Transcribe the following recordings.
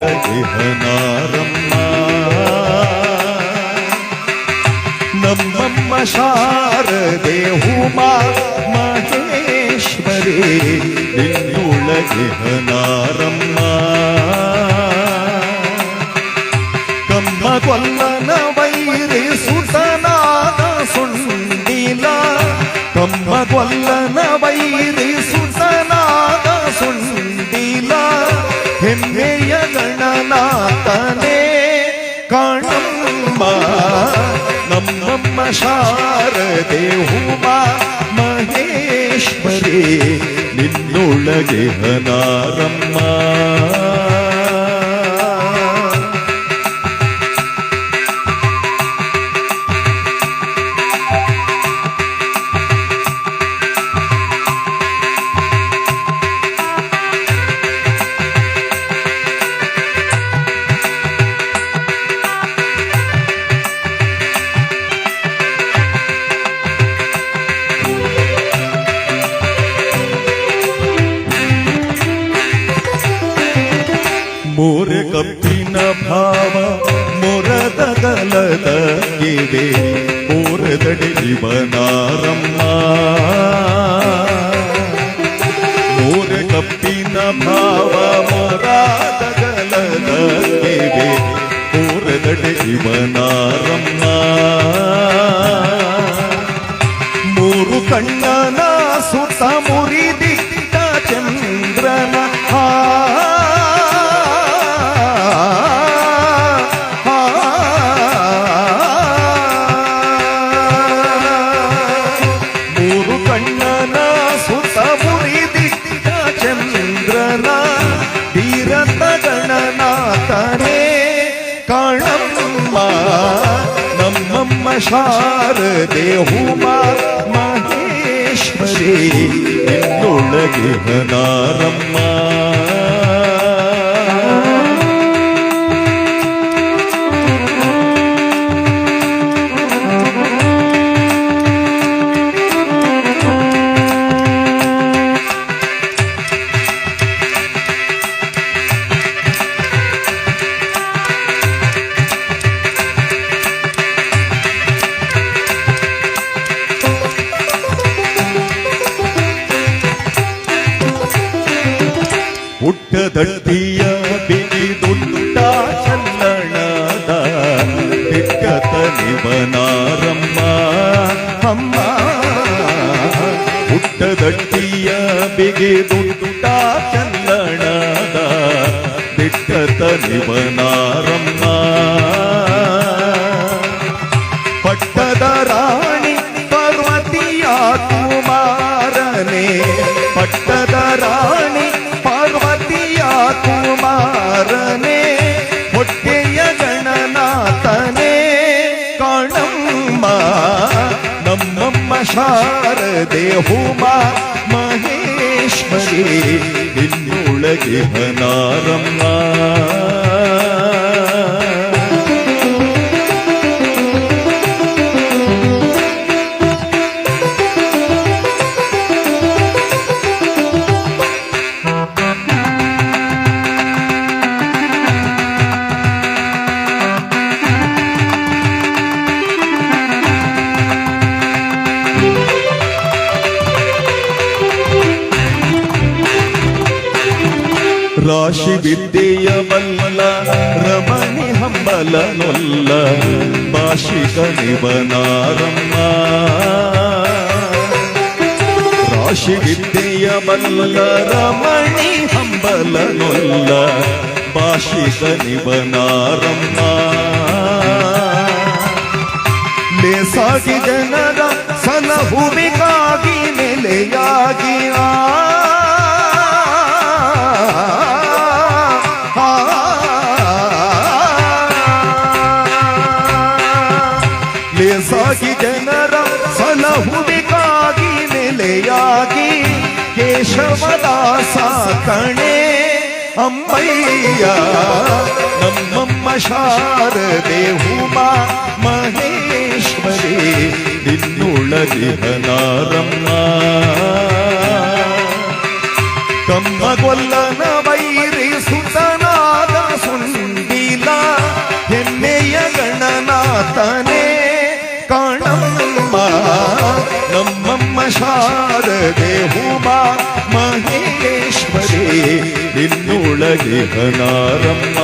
ಇಹನಾರಮ್ಮ ನಮ್ಮಮ್ಮ ಶಾರದೆ ಉಮಾ ಮಹೇಶ್ವರಿ ನಿನ್ನೊಳಗಿಹನಾರಮ್ಮ ಕಮ್ಮ ಕೊಲ್ಲನ ವೈರಿ ಸುತನಾದ ಸುಂಡಿಲ ಕಮ್ಮ ಕೊಲ್ಲನ ವೈರಿ ನಮ್ಮಮ್ಮ ಶಾರದೆ ಉಮಾ ಮಹೇಶ್ವರಿ ನಿನ್ನೊಳಗೆ ಹನಾರಮ್ಮ. ಕಪ್ಪಿನ ಭಾವ ಮೊರದ ಗಲದ ಕಿವೆ ಮೋರದಡಿ ಇವನಾರಮ್ಮ ಮೋರ ಕಪ್ಪಿನ ಭಾವ ಮೊರಾದ ಗಲದ ಕಿವೆ ಮೋರದಡಿ ಇವನಾರಮ್ಮ ಶಾರದೆ ಉಮಾ ಮಹೇಶ್ವರಿ ನಿನ್ನೊಳಗೆ ಹನಾರಮ್ಮ ಶಾರದೆ ಹುಮಾ ಮಹೇಶ್ವರಿ ಇನ್ನೊಳಗೆ ಹನಾರಮ್ಮ ರಾಶಿ ವಿದ್ಯೆಯ ಬಲ್ಲ ರಮಣಿ ಹಂಬಲ ನೊಲ್ಲ ಭಾಷಿಕ ನಿವನಾರಮ್ಮ. ರಾಶಿ ವಿದ್ಯೆಯ ಬಲ್ಲ ರಮಣಿ ಹಂಬಲ ನೊಲ್ಲ ಭಾಷಿಕ ನಿವನಾರಮ್ಮ. ಲೇಸಾಗಿ ಜನರ ಸಲಹುವಿಗಾಗಿ ನೆಲೆಯಾಗಿ ಆ, ಸಾಕಣೆ ಅಮ್ಮಯ್ಯ ನಮ್ಮಮ್ಮ ಶಾರದೆ ಹುಮಾ ಮಹೇಶ್ವರಿ ನಿನ್ನುಳದಿರಲಾರಮ್ಮ ಕಮ್ಮ ಕೊಲ್ಲನ ವೈರಿ ಸುತನಾದ ಸುಂದಿಲ ಹೆಮ್ಮೆಯ ಗಣನಾಥನೆ ಕಾಣಮ್ಮ ನಮ್ಮಮ್ಮ ಶಾರದೆ ಹುಮಾ ಮಹೇಶ್ವರಿ നിന്നുളകിഹനാരമ്മ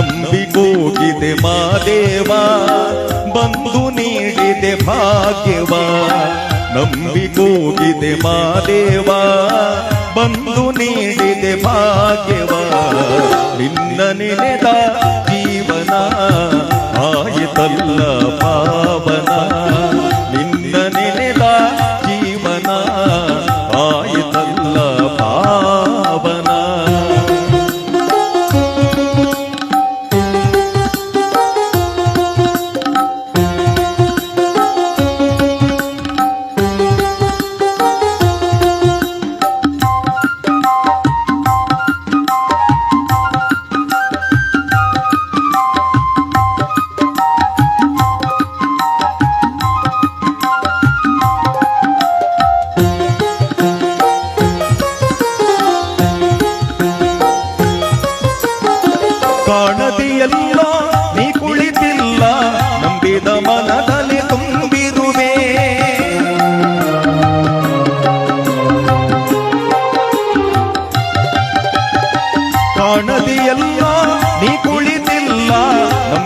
ನಂಬಿಕೋಗಿದೆ ಮಾದೇವ ಬಂದು ನೀಡಿದೆ ಭಾಗ್ಯವ. ನಂಬಿಕೋಗಿದೆ ಮಾದೇವ ಬಂದು ನೀಡಿದೆ ಭಾಗ್ಯವ. ನಿನ್ನ ನೆನೆದ ಜೀವನ, ಆಯಿತಲ್ಲ ಪಾವನ.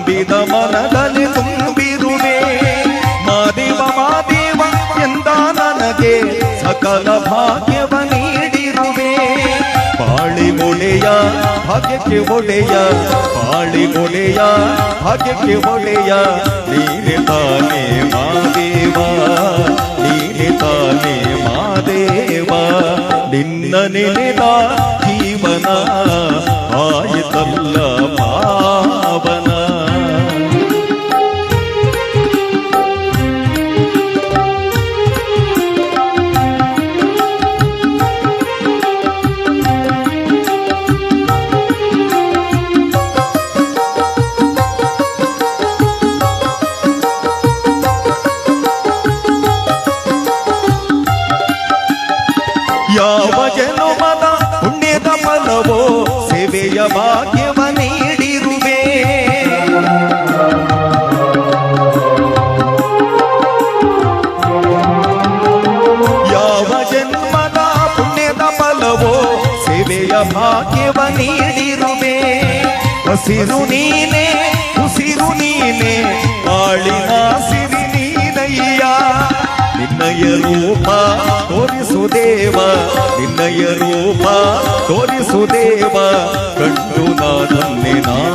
ನಂಬಿದ ಮನದಲ್ಲಿ ತುಂಬಿರುವೆ. ಮಾದೇವ ಮಾದೇವ ಎಂದ ನನಗೆ ಸಕಲ ಭಾಗ್ಯವ ನೀಡಿರುವೆ. ಬಾಳಿ ಒಡೆಯ, ಭಾಗ್ಯಕ್ಕೆ ಒಡೆಯ ಬಾಳಿ ಒಡೆಯ, ಭಾಗ್ಯಕ್ಕೆ ಒಡೆಯ, ನೀನೆ ತಾನೇ ಮಾದೇವ ನೀನೆ ತಾನೇ ಮಾದೇವ ನಿನ್ನ ನೆನೆದ ಜೀವನ ಆಯಿತಲ್ಲ. ಹಸಿರು ನೀನೆ ಉಸಿರು ನೀನೆ ಬಾಳಿನ ಸಿರಿ ನೀನಯ್ಯ. ನಿನ್ನಯ ರೂಪ ತೋರಿಸುದೇವ ನಿನ್ನಯ ರೂಪ ತೋರಿಸುದೇವ ಕಂಡು ನಾದನ್ನೆ ನಾಗುವೆ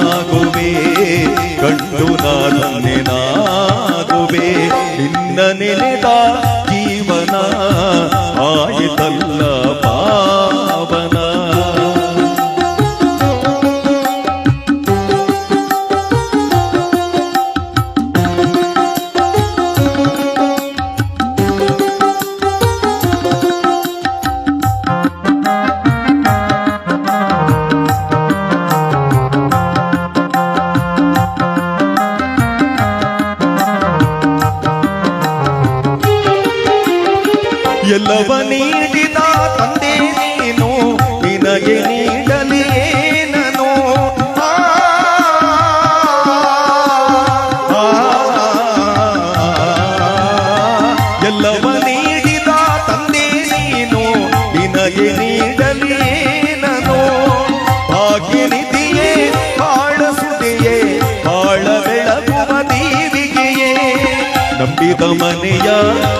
ನಂಬಿದ ಮನೆಯ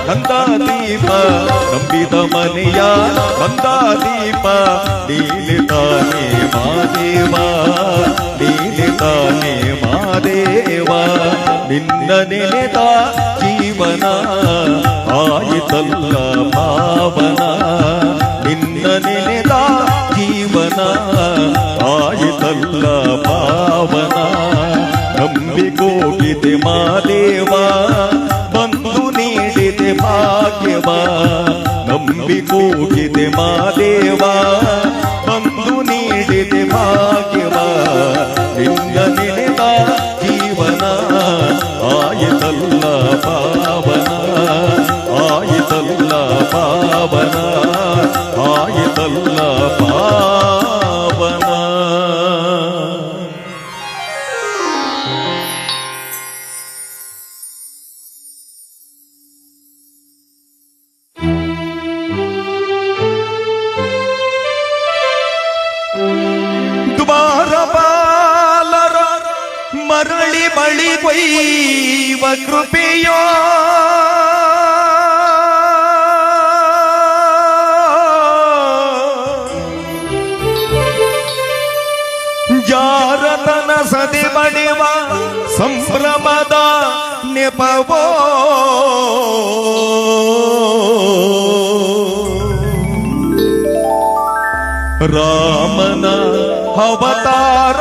ಕಂದ ದೀಪ ನಂಬಿದ ಮನೆಯ ಕಂದ ದೀಪ ನೀಲಿ ತಾನೇ ಮಾದೇವ ನೀಲಿ ತಾನೇ ಮಾದೇವ ನಿನ್ನ ನೆನೆದ ಜೀವನ ಆಯಿತಲ್ಲ ಪಾವನ ನಿನ್ನ ನೆನೆದ ಜೀವನ ಆಯಿತಲ್ಲ ಪಾವನ ನಂಬಿಕೋಗಿದೆ ಮಾದೇವ ಬಂದು ನೀಡಿದೆ దేవా నమ్మి కూగితే మా దేవా ಕೃಪೆಯೋ ಜಾರತನ ಸದೆ ಬಡಿವ ಸಂಭ್ರಮದ ನೆಪವೋ ರಾಮನ ಅವತಾರ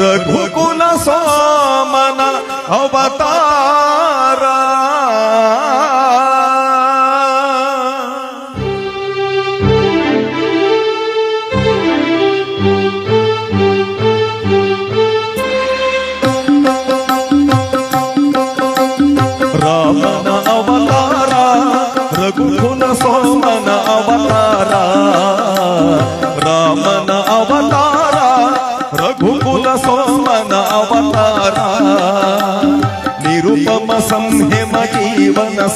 रघुकुल सोमन अवतार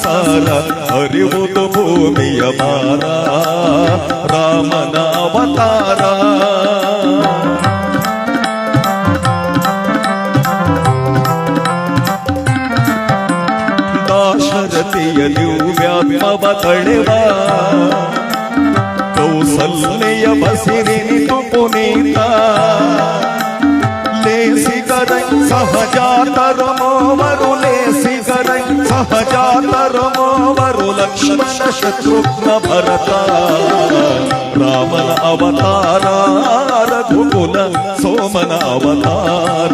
ಜೀವನ ಸಾರ ಅರಿವುದು ಭೂಮಿಯ ಮಾರ ರಾಮನ ಅವತಾರ ದಾಶರಥಿಯಲು ವ್ಯಾತ್ಮವ ತಳೆವ ಕೌಸಲ್ಯ ಬಸಿರಿನಿತು ಪುನೀತ ಲೇಸಿಗರೈ ಸಹಜಾತರ జాతరమో వరు లక్ష్మణ శత్రుఘ్న భరత రామన అవతార రఘుకుల సోమన అవతార.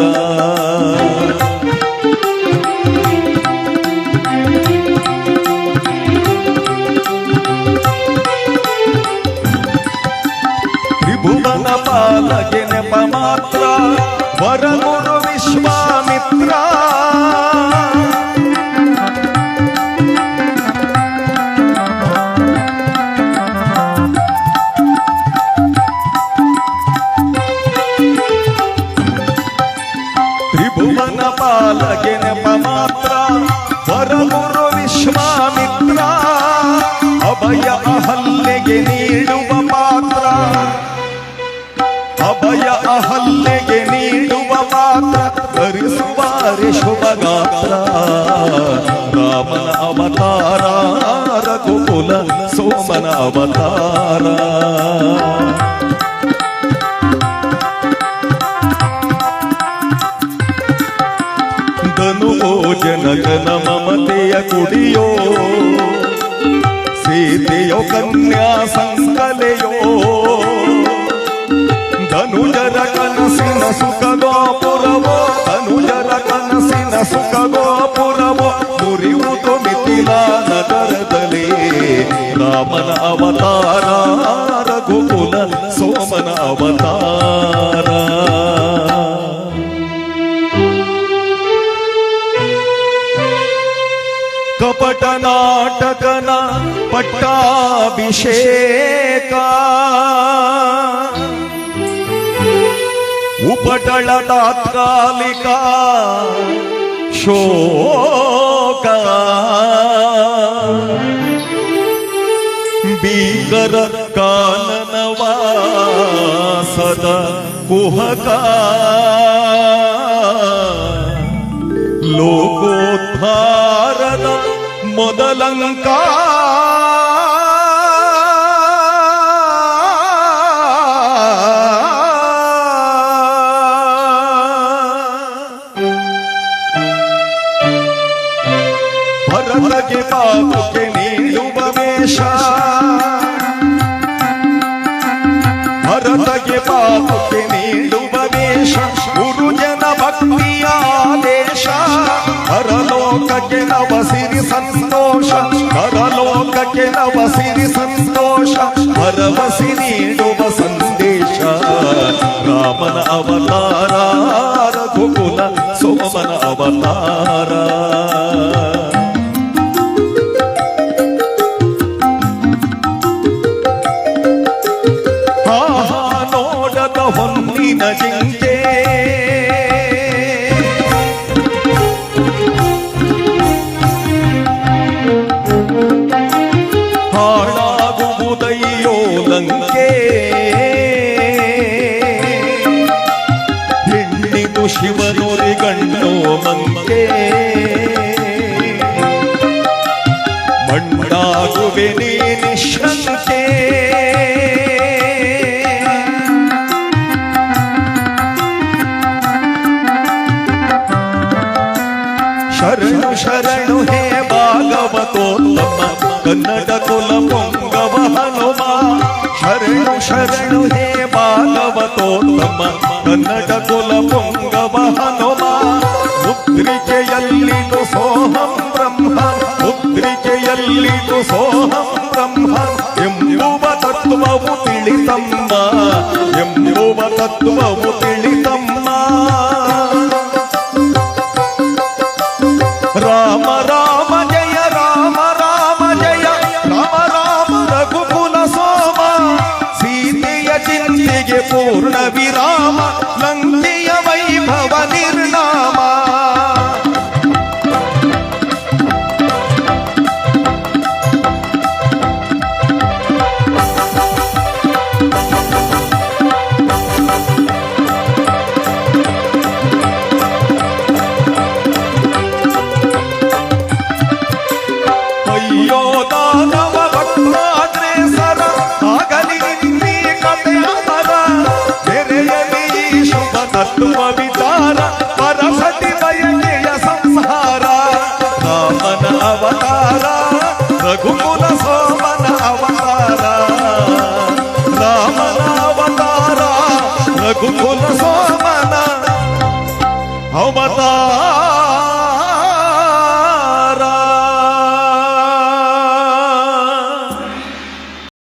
ಸೋಮನ ಅವತಾರ ಧನುವೋ ಜನಗನ ಮಮತೆಯ ಕುಡಿಯೋ ಸೀತೆಯೋ ಕನ್ಯಾ ಸಂಕಲೆಯೋ ಧನುಜರ ಕನಸಿನ ಸುಖ ಗೋಪುರವೋ ಧನುಜರ ಕನಸಿನ ಸುಖ रामन अवतारा रघुकुल सोमन अवतारा। कपट नाटकना पट्टाभिषेका। उपटळ तात्कालिका शोका। ಭೀಕರ ಕಾನನವಾಸದ ಕುಹಕ. ಲೋಕೋದ್ಧಾರದ ಮೊದಲಂಕ ನವ ಸಿರಿ ಸಂತೋಷ ಭರವಸಿ ನೀಡುವ ಸಂದೇಶ ರಾಮನ ಅವತಾರ ರಘುಕುಲ ಸೋಮನ ಅವತಾರ ಆಹಾ ನೋಡದ ಹೊನ್ನಿನ ಜಿಂಕೆ ಶಿವನುರಿ ಗಣ್ಣೋ ಮಂಕೆ ಮಣ್ಣಾಗುವೆ ನೀ ನಿಶಂಕೆ ಶರಣು ಶರಣು ಹೇ ಭಾಗವತೋತ್ತಮ ಕನ್ನಡ ಕುಲ ಪೊಂಗವ ಹನುಮ ಶರಣು ಶರಣು ಹೇ ಭಾಗವತೋತ್ತಮ ಕನ್ನಡ ಕುಲ ಪೊಂಗವ ಹನುಮ ಮುದ್ರಿಕೆಯಲ್ಲಿದು ಸೋಹಂ ಬ್ರಹ್ಮ ಮುದ್ರಿಕೆಯಲ್ಲಿದು ಸೋಹಂ